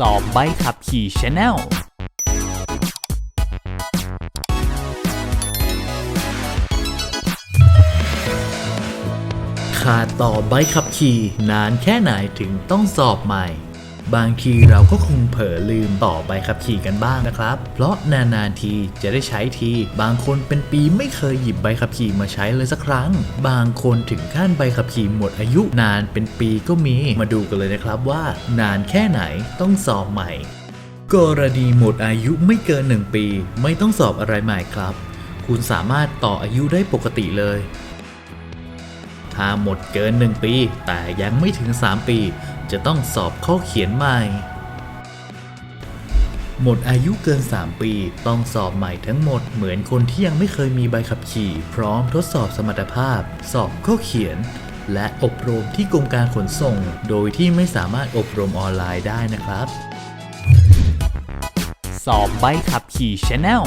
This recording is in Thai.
สอบใบขับขี่ชาแนลขาดต่อใบขับขี่นานแค่ไหนถึงต้องสอบใหม่ บางทีเราก็คงเผลอลืมต่อใบขับขี่กันบ้างนะครับ เพราะนานๆทีจะได้ใช้ที บางคนเป็นปีไม่เคยหยิบใบขับขี่มาใช้เลยสักครั้ง บางคนถึงขั้นใบขับขี่หมดอายุนานเป็นปีก็มี มาดูกันเลยนะครับว่า นานแค่ไหนต้องสอบใหม่ กรณีหมดอายุไม่เกิน 1 ปี ไม่ต้องสอบอะไรใหม่ครับ คุณสามารถต่ออายุได้ปกติเลย ถ้าหมดเกิน 1 ปี แต่ยังไม่ถึง 3 ปี จะต้องสอบข้อเขียนใหม่ หมดอายุเกิน 3 ปี ต้องสอบใหม่ทั้งหมดเหมือนคนที่ยังไม่เคยมีใบขับขี่ พร้อมทดสอบสมรรถภาพ สอบข้อเขียน และอบรมที่กรมการขนส่ง โดยที่ไม่สามารถอบรมออนไลน์ได้นะครับ สอบใบขับขี่ชาแนล